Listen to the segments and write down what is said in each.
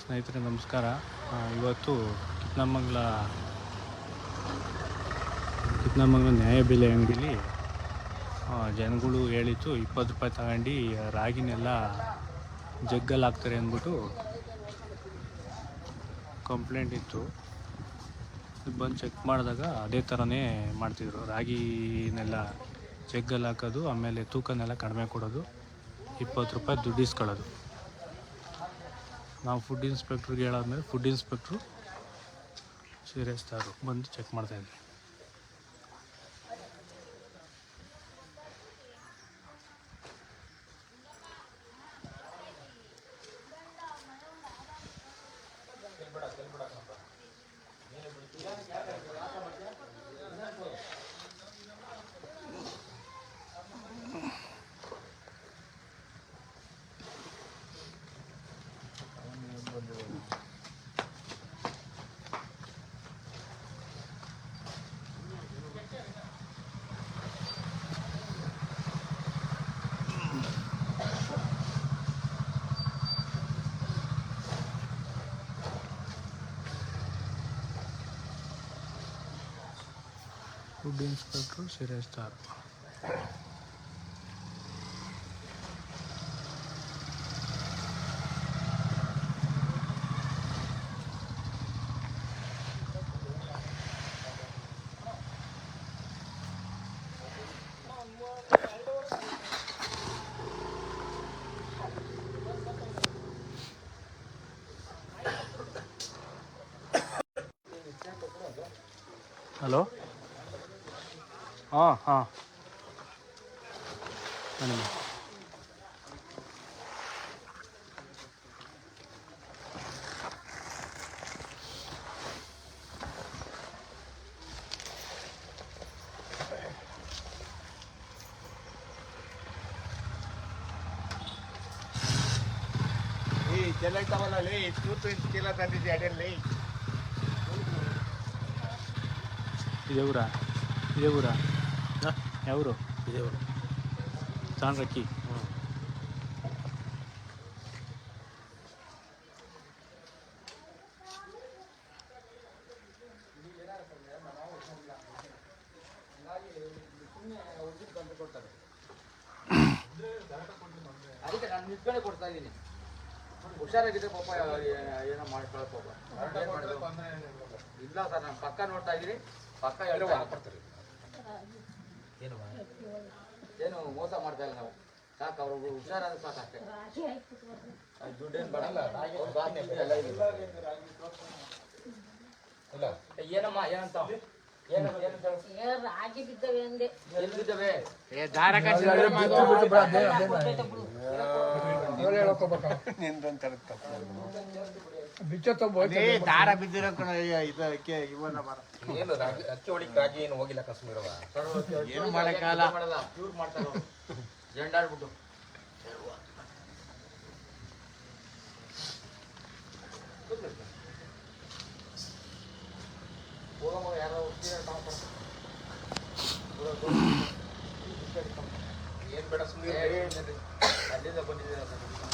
ಸ್ನೇಹಿತರೆ, ನಮಸ್ಕಾರ. ಇವತ್ತು ಕಿತ್ನಮಂಗ್ಲ ಕಿತ್ನಮಂಗ್ಲ ನ್ಯಾಯಬೆಲೆ ಅಂಗಡಿಲಿ ಜನಗಳು ಹೇಳಿತ್ತು ಇಪ್ಪತ್ತು ರೂಪಾಯಿ ತಗೊಂಡು ರಾಗಿನೆಲ್ಲ ಜಗ್ಗಲ್ಲಿ ಹಾಕ್ತಾರೆ ಅಂದ್ಬಿಟ್ಟು ಕಂಪ್ಲೇಂಟ್ ಇತ್ತು. ಬಂದು ಚೆಕ್ ಮಾಡಿದಾಗ ಅದೇ ಥರನೇ ಮಾಡ್ತಿದ್ರು. ರಾಗಿನೆಲ್ಲ ಜಗ್ಗಲ್ಲಿ ಹಾಕೋದು ಆಮೇಲೆ ತೂಕನೆಲ್ಲ ಕಡಿಮೆ ಕೊಡೋದು, ಇಪ್ಪತ್ತು ರೂಪಾಯಿ ದುಡ್ಡು ಇಸ್ಕೊಳ್ಳೋದು. ನಾವು ಫುಡ್ ಇನ್ಸ್ಪೆಕ್ಟ್ರಿಗೆ ಹೇಳಾದ್ಮೇಲೆ ಫುಡ್ ಇನ್ಸ್ಪೆಕ್ಟ್ರು ಸೀರಿಯಸ್ ತಾರು ಬಂದು ಚೆಕ್ ಮಾಡ್ತಾಯಿದ್ವಿ ಫುಡ್ ಇನ್ಸ್ಪೆಕ್ಟ್ರು ಸೀರಿಯಸ್ ತಾರು ಹಲೋ हाँ हाँ चलता वाला ले तू तो इसके लिए तो नहीं जाते ले ये बुरा ये बुरा ಯಾವರು? ಇದೇವರು. ಊರು ಹ್ಞೂ ಅದಕ್ಕೆ ನಾನು ನಿಂತ್ಕೊಂಡೆ ಕೊಡ್ತಾ ಇದ್ದೀನಿ. ಹುಷಾರಾಗಿದ್ರೆ ಪಾಪ ಏನೋ ಮಾಡ್ಕೊಳ್ಳೋ ಪಾಪ ಇಲ್ಲ ಸರ್ ನಾನು ಪಕ್ಕ ನೋಡ್ತಾ ಇದ್ದೀನಿ. ಪಕ್ಕ ಎಲ್ಲರೂ ಇದ್ದೀನಿ. ಏನು ಮೋಸ ಮಾಡ್ತಾ ಇಲ್ಲ ನಾವು. ಸಾಕು ಅವ್ರಿಗೆ ಹುಷಾರಾದ್ರೆ ಸಾಕು ಅಷ್ಟೇ. ಅದು ದುಡ್ಡೇನು ಬರಲ್ಲ ಇಲ್ಲ ಏನಮ್ಮ ಏನಂತ? ರಾಗಿ ಬಿದ್ದವೆ ಅಂದೆ. ಎಲ್ಲಿ ಬಿದ್ದವೆ? ದಾರ ದಾರ ಬಿದ್ದಿರೋ ಕಣ ಇದಕ್ಕೆ ಇವನ ಬರ ಏನು ಅಕ್ಕಿ ಹೊಡಿಕ್ ರಾಗಿ ಏನು ಹೋಗಿಲ್ಲ ಕಾಶ್ಮೀರವ ಏನು ಮಾಡಕ್ಕಾಗಲ್ಲ. ಮಾಡ್ತಾರೆ ಅವ್ರು. ಜಂಡಾಡ್ಬಿಟ್ಟು. ಯಾರೋ. ಏನ್ ಬೇಡ ಸುಮ್ಮನೆ Ini 离了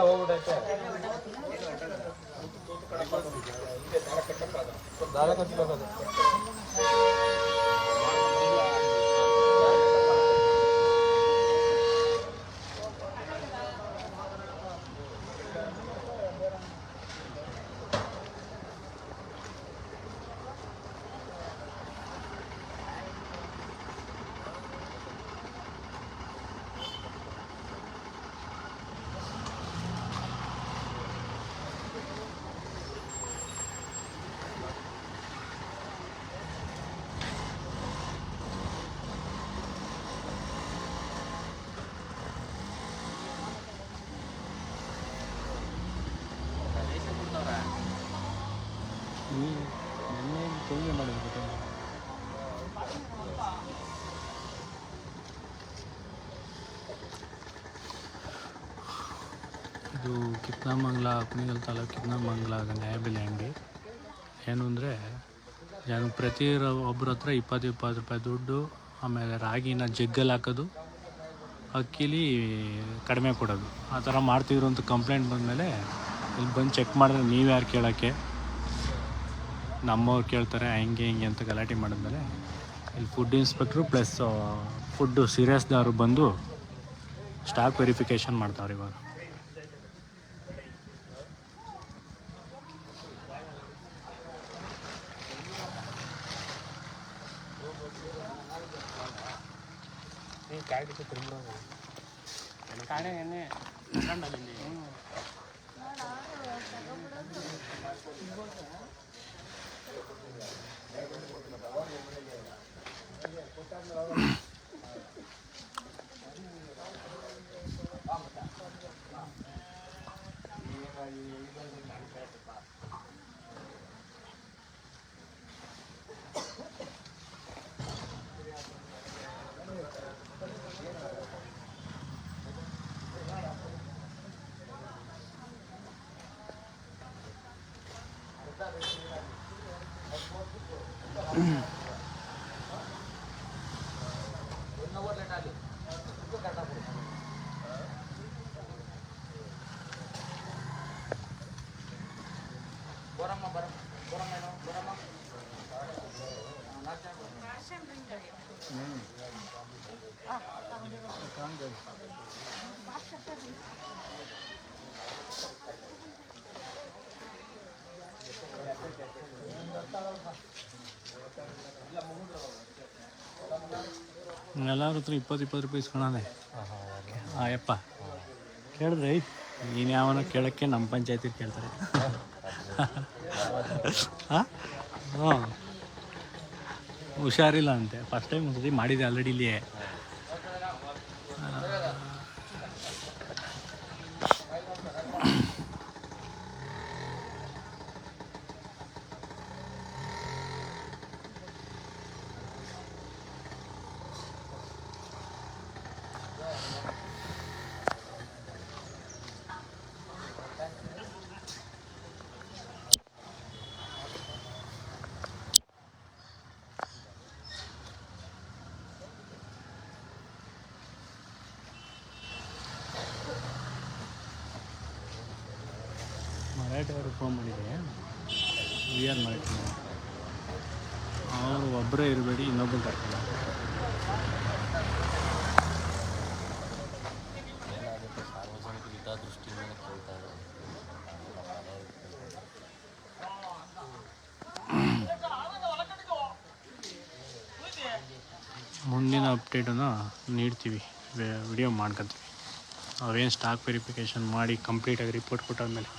ಹೋಗ್ಬಿಟ್ಟೈತೆ ಚೇಂಜ್ ಮಾಡಿದ್ರು ಇದು ಕಿತ್ನಾಮಂಗ್ಲ ಕುಣಿಗಲ್ ತಾಲೂಕು ಕಿತ್ನಾಮಂಗ್ಲ ನ್ಯಾಯಬೆಲೆ ಅಂಗಡಿ. ಏನು ಅಂದರೆ ನಾನು ಪ್ರತಿ ಒಬ್ಬರ ಹತ್ರ ಇಪ್ಪತ್ತು ಇಪ್ಪತ್ತು ರೂಪಾಯಿ ದುಡ್ಡು, ಆಮೇಲೆ ರಾಗಿನ ಜಗ್ಗಲ್ಲಿ ಹಾಕೋದು, ಅಕ್ಕಿಲಿ ಕಡಿಮೆ ಕೊಡೋದು. ಆ ಥರ ಮಾಡ್ತಿದ್ರು ಅಂತ ಕಂಪ್ಲೇಂಟ್ ಬಂದಮೇಲೆ ಇಲ್ಲಿ ಬಂದು ಚೆಕ್ ಮಾಡಿದ್ರೆ ನೀವು ಯಾರು ಕೇಳೋಕ್ಕೆ? ನಮ್ಮವ್ರು ಕೇಳ್ತಾರೆ, ಹಂಗೆ, ಹಿಂಗೆ ಅಂತ ಗಲಾಟೆ ಮಾಡಿದ್ಮೇಲೆ ಇಲ್ಲಿ ಫುಡ್ ಇನ್ಸ್ಪೆಕ್ಟ್ರು ಪ್ಲಸ್ ಫುಡ್ಡು ಸೀರಿಯಸ್ದವರು ಬಂದು ಸ್ಟಾಕ್ ವೆರಿಫಿಕೇಷನ್ ಮಾಡ್ತಾವ್ರೆ ಇವಾಗ. Gracias. ಎಲ್ಲರ ಹತ್ರ ಇಪ್ಪತ್ತು ಇಪ್ಪತ್ತು ರೂಪಾಯಿ ಇಸ್ಕೊಳದೆ. ಆಯಪ್ಪ. ಕೇಳಿದ್ರೆ? ನೀನು ಯಾವನ ಕೇಳೋಕ್ಕೆ ನಮ್ಮ ಪಂಚಾಯತಿ ಕೇಳ್ತಾರೆ. ಹಾಂ? ಹಾಂ. ಹುಷಾರಿಲ್ಲ ಅಂತೆ. ಫಸ್ಟ್ ಟೈಮ್ ಒಂದ್ಸತಿ ಮಾಡಿದೆ ಆಲ್ರೆಡಿ ಇಲ್ಲಿ ಮರಾಠಿ ಅವರು ಫೋನ್ ಮಾಡಿದೆ ವಿ ಆರ್ ಮರಾಠಿ ಅವರು ಒಬ್ಬರೇ ಇರಬೇಡಿ ಇನ್ನೊಬ್ಬರು ಕರ್ಕೊಂಡು ಮುಂದಿನ ಅಪ್ಡೇಟನ್ನು ನೀಡ್ತೀವಿ ವಿಡಿಯೋ ಮಾಡ್ಕೊತೀವಿ ಅವ್ರೇನು ಸ್ಟಾಕ್ ವೆರಿಫಿಕೇಷನ್ ಮಾಡಿ ಕಂಪ್ಲೀಟಾಗಿ ರಿಪೋರ್ಟ್ ಕೊಟ್ಟಾದ್ಮೇಲೆ.